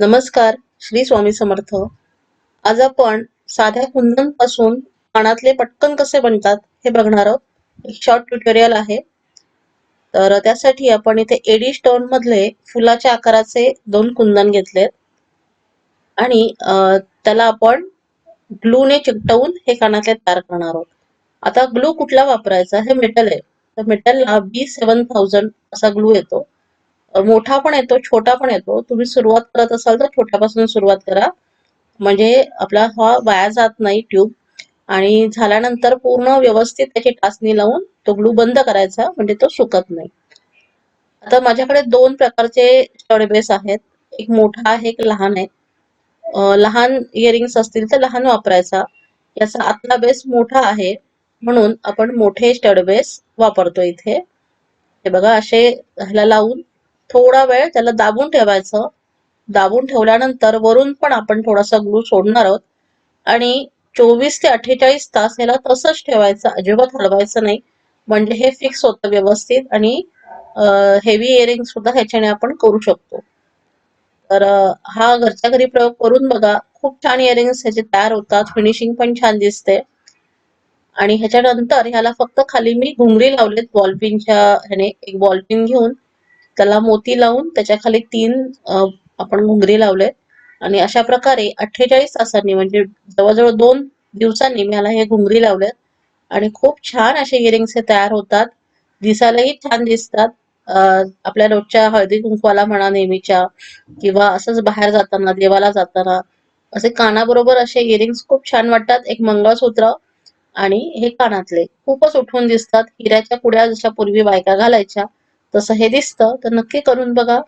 नमस्कार श्री स्वामी समर्थ. आज आपण साध्या कुंदन कानातले पटकन कसे बनतात हे बघणार आहोत. एक शॉर्ट ट्युटोरियल आहे. तर त्यासाठी आपण इथे एडी स्टोन मधले फुलाच्या आकाराचे दोन कुंदन घेतलेत. आणि त्याला आपण ग्लूने चिकटवून हे कानातले तयार करणार आहोत. आता ग्लू कुठला वापरायचा? हे मेटल आहे. तर मेटलला बी सेवन थाउजंड असा ग्लू येतो. मोठा पण येतो छोटा पण येतो. तुम्ही सुरुवात करत असाल तर छोट्यापासून सुरुवात करा. म्हणजे आपला हा वाया जात नाही ट्यूब. आणि झाल्यानंतर पूर्ण व्यवस्थित त्याची टाचणी लावून तो ग्लू बंद करायचा म्हणजे तो सुकत नाही. आता माझ्याकडे दोन प्रकारचे स्टड बेस आहेत. एक मोठा आहे एक लहान आहे. लहान इयरिंग्स असतील तर लहान वापरायचा. याचा आतला बेस मोठा आहे म्हणून आपण मोठे स्टड बेस वापरतो इथे. हे बघा असे ह्याला लावून थोडा वेळ त्याला दाबून ठेवायचं. दाबून ठेवल्यानंतर वरून पण आपण थोडासा ग्लू सोडणार आहोत. आणि चोवीस ते अठ्ठेचाळीस तास याला तसंच ठेवायचं अजिबात हलवायचं नाही. म्हणजे हे फिक्स होतं व्यवस्थित आणि हेवी इयरिंग सुद्धा ह्याच्याने आपण करू शकतो. तर हा घरच्या घरी प्रयोग करून बघा. खूप छान इयरिंग्स ह्याचे तयार होतात. फिनिशिंग पण छान दिसते. आणि ह्याच्यानंतर ह्याला फक्त खाली मी घुंगरी लावलेत बॉलपिनच्या ह्याने. एक बॉलपिन घेऊन त्याला मोती लावून त्याच्याखाली तीन आपण घुंगरी लावलेत. आणि अशा प्रकारे अठ्ठेचाळीस तासांनी म्हणजे जवळजवळ दोन दिवसांनी मी हे घुंगरी लावलेत. आणि खूप छान असे इयरिंग्स हे तयार होतात. दिसायलाही छान दिसतात. आपल्या रोजच्या हळदी कुंकवाला म्हणा नेहमीच्या किंवा असंच बाहेर जाताना देवाला जाताना असे कानाबरोबर असे इयरिंग्स खूप छान वाटतात. एक मंगळसूत्र आणि हे कानातले. खूपच उठून दिसतात. हिऱ्याच्या पुड्या जशा पूर्वी बायका घालायच्या तसं हे दिसतं तर नक्की करून बघा.